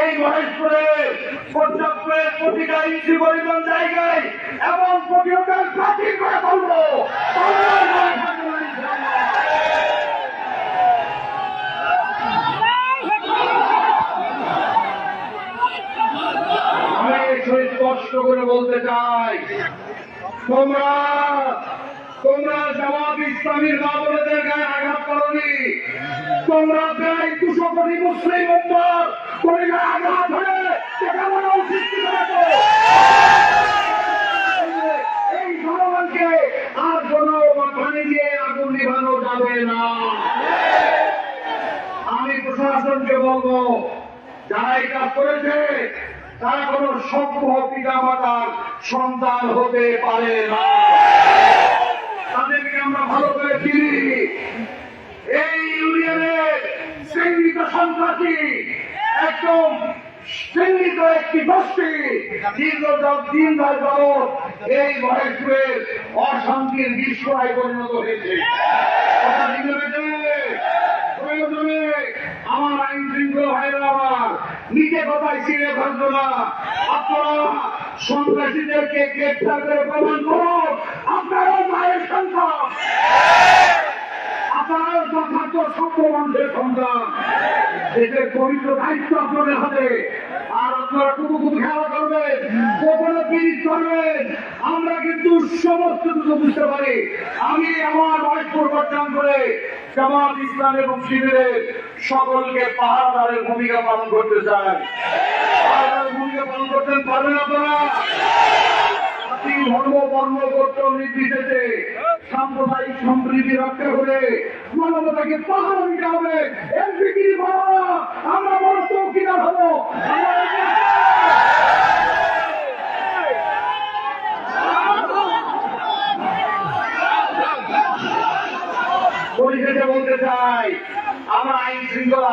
এই মহেশপুরে পর্যাপ্তের প্রতিটা ইঞ্চি পরিমাণ জায়গায় এমন প্রতিরোধের প্রাচীর করে তুলবো। স্পষ্ট করে বলতে চাই, তোমরা তোমরা জামাত ইসলামীর বাবরদের গায়ে আঘাত করনি। তোমরা প্রায় দুশো কোটি মুসলিম পরিবারে আঘাত হয়ে এই আর কোনো মাথানে দিয়ে আগুন নিভানো যাবে না। আমি প্রশাসনকে বলব, যারা এই কাজ করেছে, তারা কোন সভ্য পিতা মাতার সন্তান হতে পারে না। তাদেরকে আমরা ভালো করে চিনি। এই ইউনিয়নের চিহ্নিত সন্ত্রাসী একদম চিহ্নিত একটি গোষ্ঠী দীর্ঘ দিন ধরে এই মহেশপুরের অশান্তির পরিণত হয়েছে। আমার আইন শৃঙ্খলা ভাইরা আমার নিজে কথায় ছিঁড়ে ফেলতো না? আপনারা সন্ত্রাসীদেরকে গ্রেপ্তার করে প্রমাণ করুন। আপনারা মায়ের সন্তান। আপনারা যথার্থ সভ্য মানুষের সন্তান। দেশের পবিত্র দায়িত্ব আপনাদের হাতে। আর আপনারা কুকু কুকু খেলা আমরা কিন্তু সমস্ত কিছু বুঝতে পারি। আমি আমার বয়স পরিবর্তন করে জামাত ইসলাম এবং শিবিরের সকলকে পাহাড়াদারের ভূমিকা পালন করতে চাই। ভূমিকা পালন করতে পারবেন আপনারা? সাম্প্রদায়িক সম্প্রীতি রক্ষা করে মানবতাকে পাহাড় দিতে হবে। এমপিকি আমরা বড় চৌকিদার হব পরিশেষে বলতে চাই আমরা আইন শৃঙ্খলা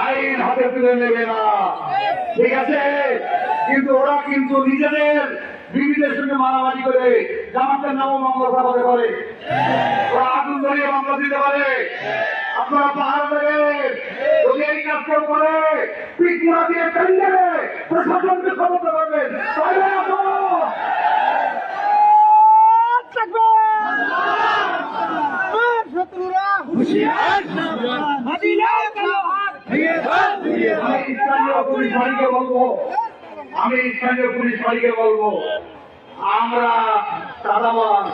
আইন হাতে তুলে নেবে না। ঠিক আছে? কিন্তু ওরা কিন্তু নিজেদের বিবিদের সঙ্গে মারামারি করে জামাতের নামও মামলা চালাতে পারে ওরা আগুন ধরিয়ে মামলা দিতে পারে। আপনারা পাহাড় দেবেন। এই কাজটা করে, পিঠ মোড়া দিয়ে পেন দেবে। প্রশাসনকে খবর করবেন পারবে না তো? আমি স্থানীয় পুলিশ বাড়িকে বলব। আমি স্থানীয় পুলিশ বাড়িকে বলব, আমরা চাঁদাবাদ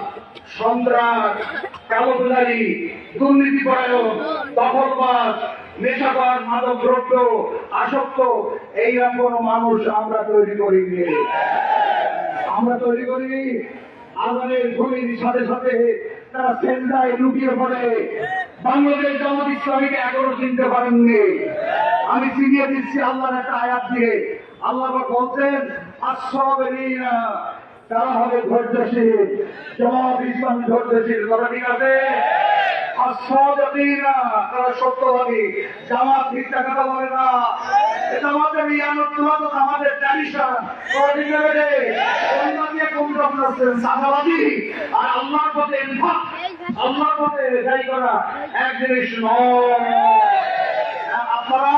সন্ত্রাস কালোবাজারি দুর্নীতি পরায়ণ দখলবাদ নেশাবাদ মাদক দ্রব্য আসক্ত এইরকম মানুষ আমরা তৈরি করিনি। আমরা তৈরি করি আজানের ধ্বনির সাথে সাথে তারা সেন্দায় লুকিয়ে পড়ে। বাংলাদেশ জামাত ইসলামীকে এখনও চিনতে পারেননি। আমি চিনিয়ে দিচ্ছি আল্লাহর একটা আয়াত দিয়ে। আল্লাহ বলছেন আশ্রবেরিনা তারা হবে ধৈর্যশীল। জামাত ইসলাম ধৈর্যশীল। কথা ঠিক আছে? আশ্রবেরিনা তারা সত্যবাদী। জামাত মিথ্যা কথা বলে না। এটা আমাদের করা আপনারা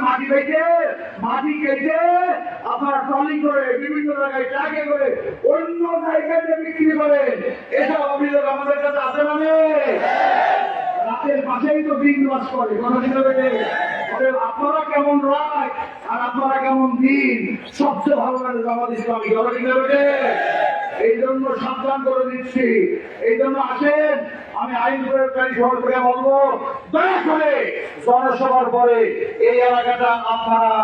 মাটি পেয়েছে মাটি কেটে, আপনারা ট্রলি করে, বিভিন্ন জায়গায় ট্রাকে করে, অন্য জায়গায় যে বিক্রি করেন এসব অভিযোগ আমাদের কাছে আছে মানে? পাশেই তো দিন বাস করে আপনারা কেমন রায় আর আপনারা কেমন দিন, সবচেয়ে ভালো লাগে জগৎ ইসলামী এই জন্য সাবধান করে দিচ্ছি। এই জন্য আসেন, আমি আইন প্রয়োগকারী সরকারকে বলব, দয়া করে জনসভার পরে এই এলাকাটা আপনারা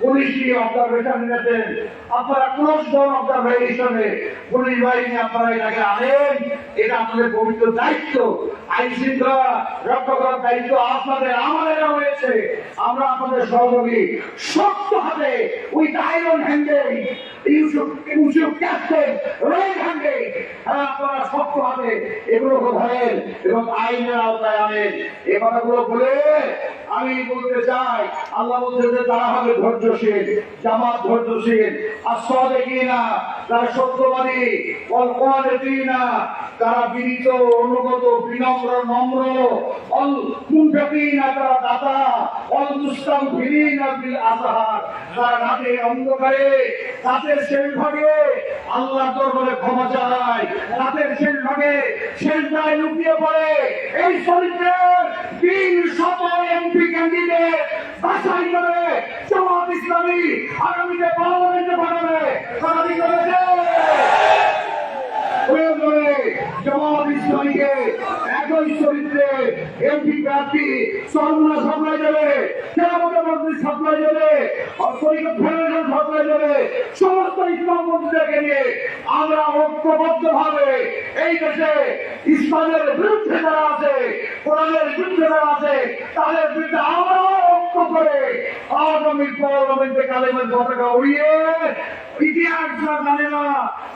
পুলিশি অবজারভেশন নিয়েছেন। আপনারা ক্লোজ ডাউন অবজারভেশনে পুলিশ বাহিনী আপনারা এটাকে আনেন। এটা আপনাদের পবিত্র দায়িত্ব। আইন শৃঙ্খলা রক্ষা করার দায়িত্ব আপনাদের আমাদের হয়েছে আমরা আপনাদের সহযোগী। শক্ত হাতে উইথ আইরন হ্যান্ডে ইউসুফ ইউসুফ ক্যাপ্টেন রাইট হ্যান্ডে হ্যাঁ আপনারা শক্ত হাতে এবং আইনের আওতায় এ কথাগুলো বলে আমি বলতে চাই, আল্লাহ বলতে তারা হবে ধৈর্যশীল, জামাত ধৈর্যশীল। আর সদেকি না? তারা সত্যবাদী না তারা বিনীত, অনুগত, বিনম্র, নম্র, অল কুণ্ঠী না তারা দাতা, অল দুষ্টাম ফিরি না বিল আসাহার তারা রাতে অন্ধকারে, রাতের শেষ ভাগে আল্লাহ দরবারে ক্ষমা চায়। রাতের শেষ ভাগে শেষ দায় লুকিয়ে পড়ে এই চরিত্রের তিন শত এমপি ক্যান্ডিডেট বাছাই করে জামাত ইসলামী আগামীতে পার্লামেন্টে পাঠাবে। তারা ইসলামীকে একই চরিত্রে এমপি প্রার্থী সরমুনা সাপ্লাই দেবে কেরামতের মন্ত্রী সাপ্লাই দেবে অর্থনৈতিক ফেডারেশন সাপ্লাই দেবে, সমস্ত ইসলাম মন্ত্রীদেরকে নিয়ে আমরা ঐক্যবদ্ধ ভাবে এই দেশে ইসলামের বিরুদ্ধে যারা আছে, কোরআনের বিরুদ্ধে যারা আছে, তাদের বিরুদ্ধে আমরা ঐক্য করে আগামী পার্লামেন্টে কালেমের পতাকা উড়িয়ে ইতিহাস যা জানে না,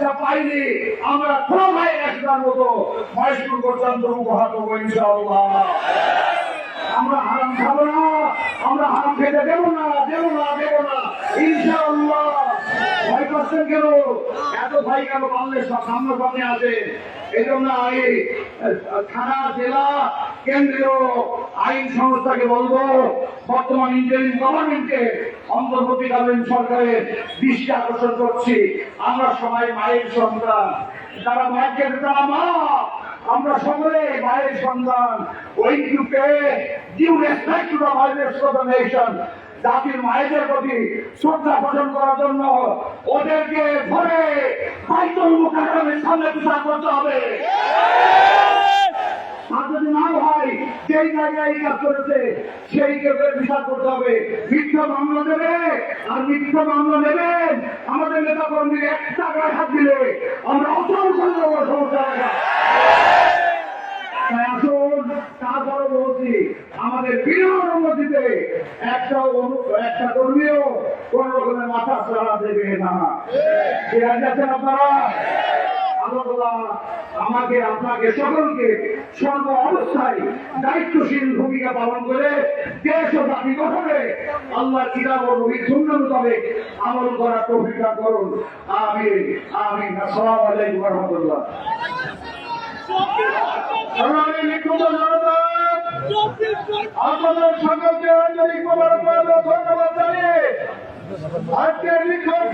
যা পাইনি, আমরা কোনো ভাই একটার মতো। মাইসুর পর্যন্ত উপহার দেবো ইনশাআল্লাহ। আমরা হারাম খাব না, আমরা হারাম খেতে দেবো না দেবো না দেবো না। ইনশাআল্লাহ। ভয় করছেন কেন? এত ভয় কেন বাংলাদেশ সামনে সামনে আছে? এই জন্য আমি থানা জেলা কেন্দ্রীয় আইন সংস্থাকে বলব বর্তমান ইন্ডিয়ান গভর্নমেন্টকে অন্তর্বর্তীকালীন সরকারের দৃষ্টি আকর্ষণ করছি। আমরা সবাই মায়ের সন্তান। যারা মাকে তারা মা। আমরা সকলে মায়ের সন্তান। ওই গ্রুপে due respect to the of the nation জাতির মায়েদের প্রতি শ্রদ্ধা পোষণ করার জন্য ওদেরকে ধরে বাইতুল মুকাররমের সামনে বিচার করতে হবে। আর যদি না হয় সেই জায়গায় কাজ করেছে সেই কেউকে বিচার করতে হবে। মিথ্যা মামলা দেবে আর মিথ্যা মামলা নেবেন আমাদের নেতা কর্মীর একটা গায়ে হাত দিলে আমরা অচল করে দেবো সমস্যা। না। তাই আসুন তারপরে বলছি আমাদের বিনা অনুমতিতে একটা একটা কর্মীও কোন রকমের মাথা ছাড়া দেবে না। আপনারা? আমাকে, আপনাকে সকলকে সর্ব অবস্থায় দায়িত্বশীল ভূমিকা পালন করে দেশ ও জাতি গঠনে আল্লাহ কিতাব ও নবীর সুন্নাহ মোতাবেক আমল করার দান করুন। আমিন আমিন। আসসালামু আলাইকুম রাহমাতুল্লাহ। আপনাদের সকলকে আন্তরিক ধন্যবাদ জানিয়ে আজকের বিক্ষোভ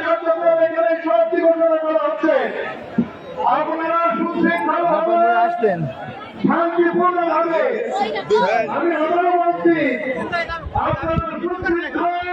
কার্যক্রম এখানে সমাপ্তি ঘোষণা করা হচ্ছে। আপনারা সুশৃঙ্খল ভাবে আসতেন শান্তিপূর্ণ ভাবে আমি আবারও বলছি আপনারা সুশৃঙ্খল